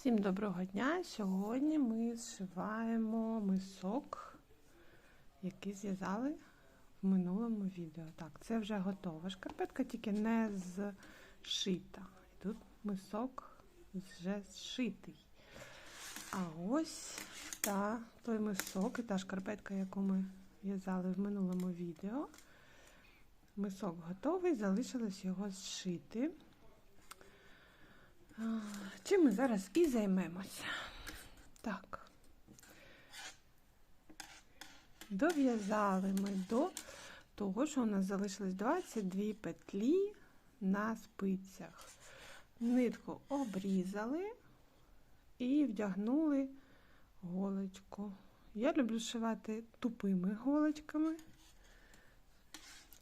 Всім доброго дня! Сьогодні ми зшиваємо мисок, який зв'язали в минулому відео. Так, це вже готова шкарпетка, тільки не зшита. І тут мисок вже зшитий. А ось та, той мисок і та шкарпетка, яку ми в'язали в минулому відео. Мисок готовий, залишилось його зшити. Чим ми зараз і займемося. Так. Дов'язали ми до того, що у нас залишилось 22 петлі на спицях. Нитку обрізали і вдягнули голочку. Я люблю шивати тупими голочками,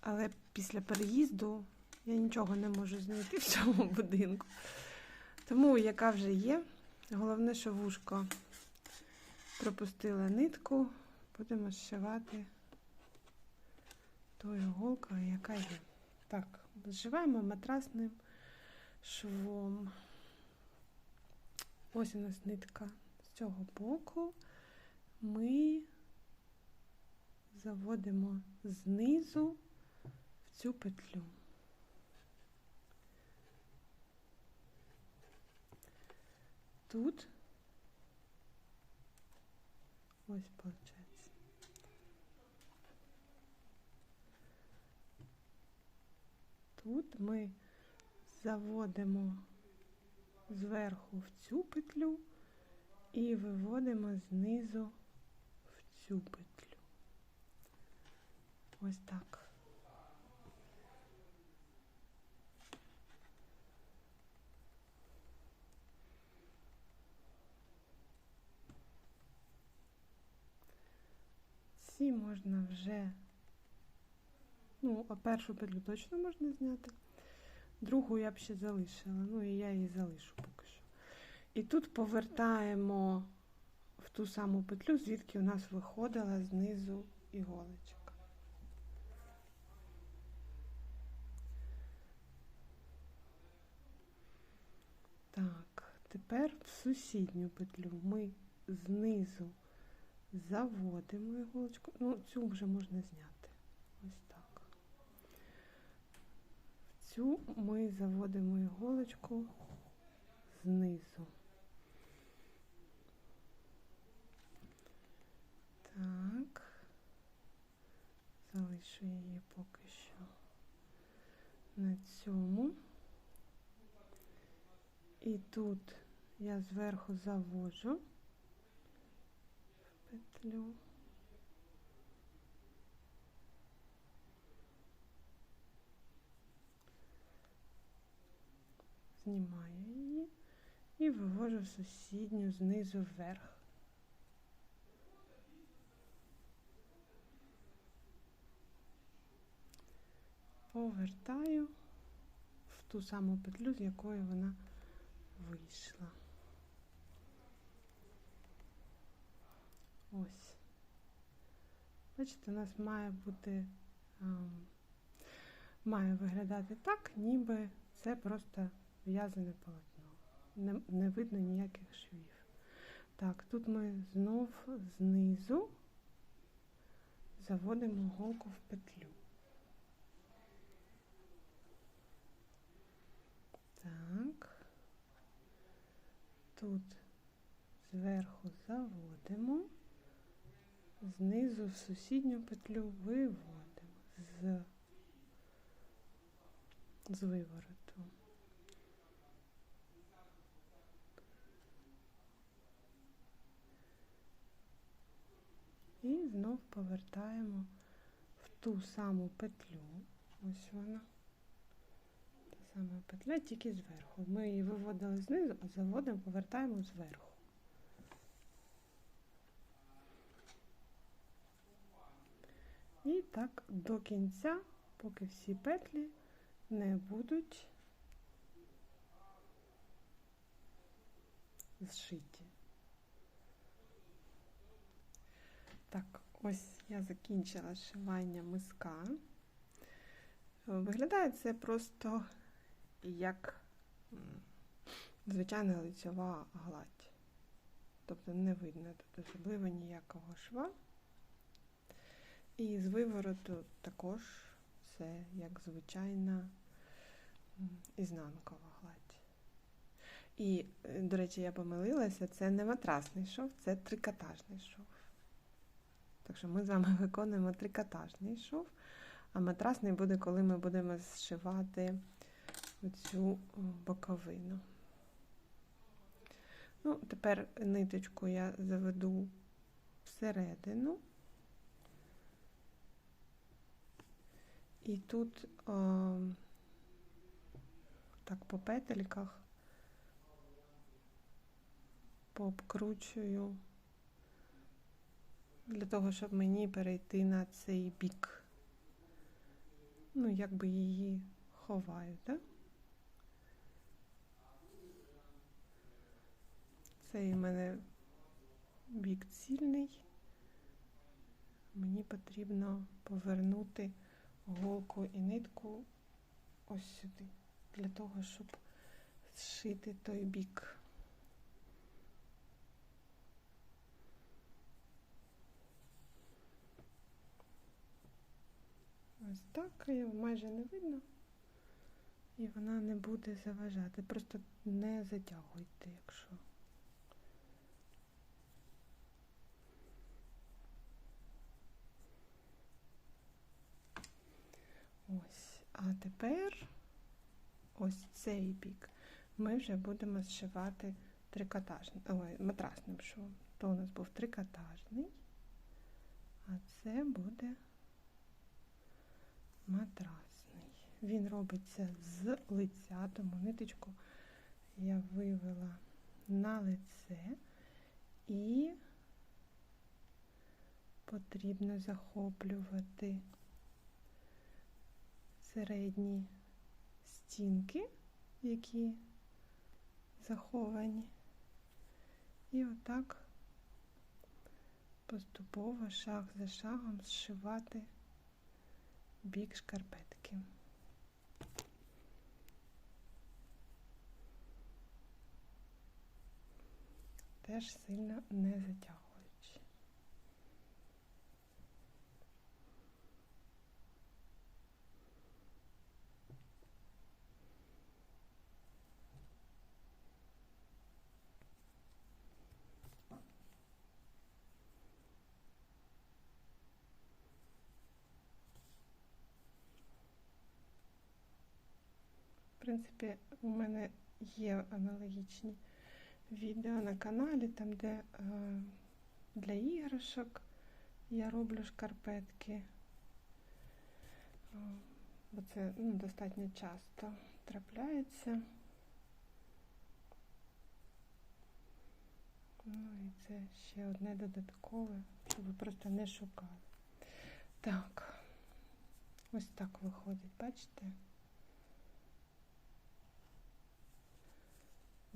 але після переїзду я нічого не можу знайти в цьому будинку. Тому, яка вже є, головне, що вушко пропустила нитку, будемо зшивати тою голкою, яка є. Так, зшиваємо матрасним швом. Ось у нас нитка з цього боку. Ми заводимо знизу в цю петлю. Тут ось получается. Тут ми заводимо зверху в цю петлю і виводимо знизу в цю петлю. Ось так. Можна вже, ну, а першу петлю точно можна зняти. Другу я б ще залишила, ну і я її залишу поки що. І тут повертаємо в ту саму петлю, звідки у нас виходила знизу іголочка. Так, тепер в сусідню петлю ми знизу заводимо іголочку. Ну, цю вже можна зняти. Ось так. В цю ми заводимо іголочку знизу. Так, залишу її поки що на цьому. І тут я зверху заводжу петлю. Знімаю її і вивожу сусідню знизу вверх. Повертаю в ту саму петлю, з якої вона вийшла. Ось. Бачите, у нас має бути, ем, має виглядати так, ніби це просто в'язане полотно. Не, не видно ніяких швів. Так, тут ми знов знизу заводимо голку в петлю. Так, тут зверху заводимо знизу в сусідню петлю виводимо з, з вивороту. І знов повертаємо в ту саму петлю. Ось вона. Та сама петля, тільки зверху. Ми її виводили знизу, а заводимо, повертаємо зверху. Так до кінця, поки всі петлі не будуть зшиті. Так, ось я закінчила шивання миска. Виглядає це просто як звичайна лицьова гладь. Тобто не видно тут особливо ніякого шва. І з вивороту також це як звичайна ізнанкова гладь. І, е, до речі, я помилилася, це не матрасний шов, це трикотажний шов. Так що ми з вами виконуємо трикотажний шов, а матрасний буде, коли ми будемо зшивати оцю боковину. Ну, тепер ниточку я заведу всередину. І тут о, так по петельках пообкручую для того, щоб мені перейти на цей бік. Ну, якби її ховаю, так? Цей у мене бік цільний. Мені потрібно повернути голку і нитку ось сюди, для того, щоб зшити той бік. Ось так, його майже не видно. І вона не буде заважати. Просто не затягуйте, якщо. Ось. А тепер ось цей бік ми вже будемо зшивати трикотажним, ой, матрасним швом. То у нас був трикотажний, а це буде матрасний. Він робиться з лиця, тому ниточку я вивела на лице і потрібно захоплювати середні стінки, які заховані. І отак поступово шаг за шагом зшивати бік шкарпетки. Теж сильно не затягуючи. В принципі, у мене є аналогічні відео на каналі, там, де е, для іграшок я роблю шкарпетки. Бо це ну, достатньо часто трапляється. Ну і це ще одне додаткове, щоб ви просто не шукали. Так, ось так виходить, бачите?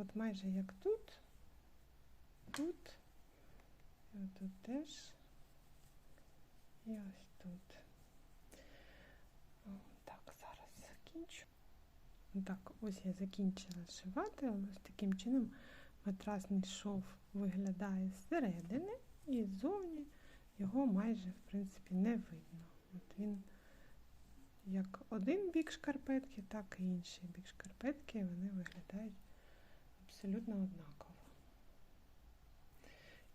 От майже як тут, тут, і тут теж, і ось тут. Так, зараз закінчу. Так, ось я закінчила зшивати. Ось таким чином матрасний шов виглядає зсередини і ззовні його майже, в принципі, не видно. От він як один бік шкарпетки, так і інший бік шкарпетки, вони виглядають абсолютно однаково.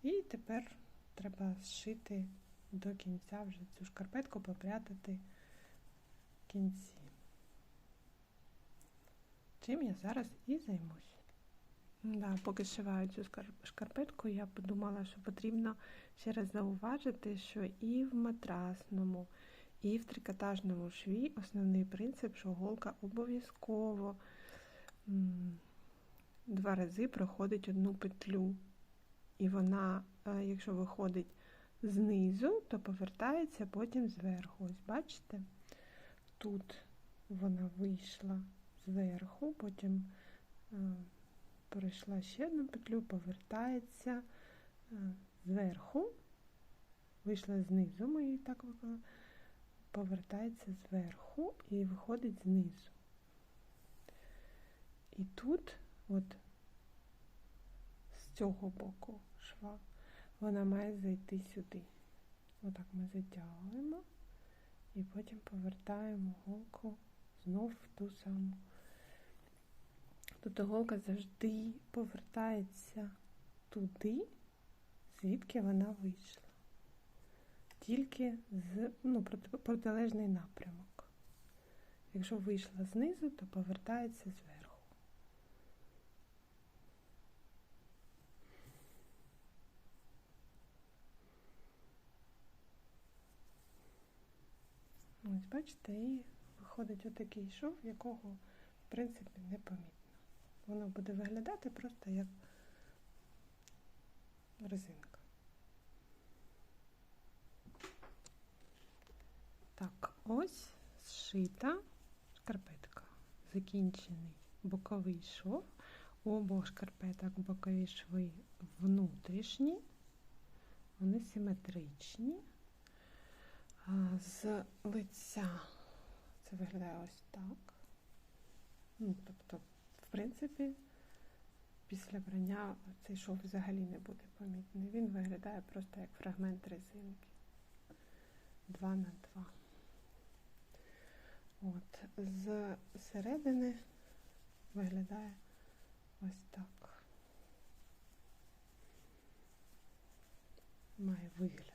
І тепер треба зшити до кінця вже цю шкарпетку, попрятати в кінці. Чим я зараз і займусь. Да, поки зшиваю цю шкарпетку, я подумала, що потрібно ще раз зауважити, що і в матрасному, і в трикотажному шві основний принцип, що голка обов'язково два рази проходить одну петлю. І вона, якщо виходить знизу, то повертається потім зверху. Ось бачите? Тут вона вийшла зверху, потім пройшла ще одну петлю, повертається зверху, вийшла знизу, ми її так повертається зверху і виходить знизу. І тут от з цього боку шва, вона має зайти сюди. Отак ми затягуємо і потім повертаємо голку знов в ту саму. Тобто голка завжди повертається туди, звідки вона вийшла. Тільки з ну, протилежний напрямок. Якщо вийшла знизу, то повертається зверху. Ось бачите, і виходить отакий шов, якого, в принципі, не помітно. Воно буде виглядати просто як резинка. Так, ось зшита шкарпетка. Закінчений боковий шов. У обох шкарпеток бокові шви внутрішні, вони симетричні. З лиця це виглядає ось так. Ну, тобто, в принципі, після брання цей шов взагалі не буде помітний. Він виглядає просто як фрагмент резинки. 2 на 2. От, з середини виглядає ось так. Має вигляд